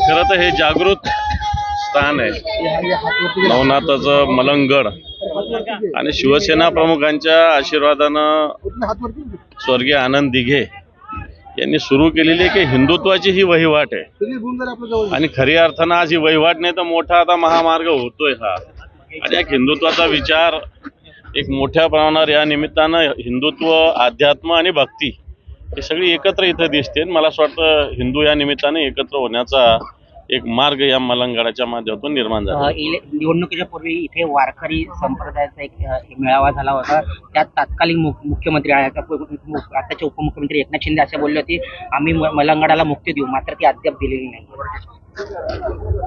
खरं तर हे जागृत स्थान आहे. नवनाथाचं मलंगड आणि शिवसेना प्रमुखांच्या आशीर्वादानं स्वर्गीय आनंद दिघे यांनी सुरू केलेली आहे की हिंदुत्वाची ही वहिवाट आहे. आणि खरी अर्थानं आज ही वहिवाट नाही तर मोठा आता महामार्ग होतोय हा. आणि एक हिंदुत्वाचा विचार एक मोठ्या प्रमाणावर या निमित्तानं हिंदुत्व अध्यात्म आणि भक्ती हे सगळी एकत्र इथं दिसते मला असं वाटतं हिंदू या निमित्ताने एकत्र होण्याचा एक मार्ग या मलंगडाच्या माध्यमातून निर्माण झाला. इले- निवडणुकीच्या पूर्वी इथे वारकरी संप्रदायाचा एक मेळावा झाला होता. त्यात तात्कालीन मुख्यमंत्री आताचे उपमुख्यमंत्री एकनाथ शिंदे असे बोलले होते आम्ही मलंगडाला मुक्ती देऊ मात्र ती अद्याप दिलेली नाही.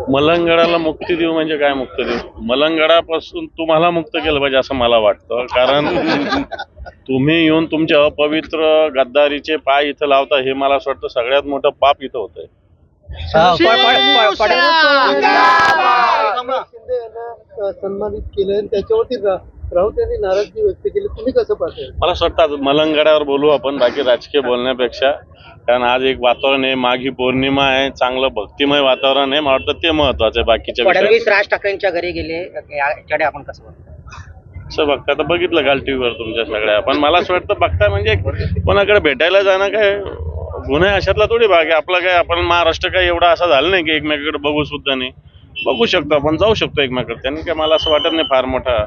मलंगडाला मुक्ती देऊ म्हणजे काय मुक्ती देऊ? मलंगडापासून तुम्हाला मुक्त केलं पाहिजे असं मला वाटतं. कारण तुम्ही येऊन तुमच्या अपवित्र गद्दारीचे पाय इथं लावता हे मला असं वाटतं सगळ्यात मोठं पाप इथं होतंय. सन्मानित केलं आणि त्याच्यावरती राऊत यांनी नाराजगी व्यक्त केली. तुम्ही कसं पाहताय? मला असं वाटतं आज मलंगडावर बोलू आपण बाकी राजकीय बोलण्यापेक्षा. कारण आज एक वातावरण आहे माघी पौर्णिमा आहे चांगलं भक्तिमय वातावरण आहे. मला वाटतं ते महत्वाचं आहे बाकीच्या फडणवीस राज ठाकरेंच्या घरी गेले. याच्याकडे आपण कसं बघतो? असं बघता तर बघितलं काल टीव्हीवर तुमच्या सगळ्या. पण मला असं वाटतं बघता म्हणजे कोणाकडे भेटायला जाणं काय गुन्हे अशातला थोडी भाग आहे. आपला काय आपण महाराष्ट्र काय एवढा असा झालं नाही की एकमेकाकडे बघू सुद्धा नाही. बघू शकतो आपण जाऊ शकतो एकमेकाकडे. त्यांनी काय मला असं वाटत नाही फार मोठा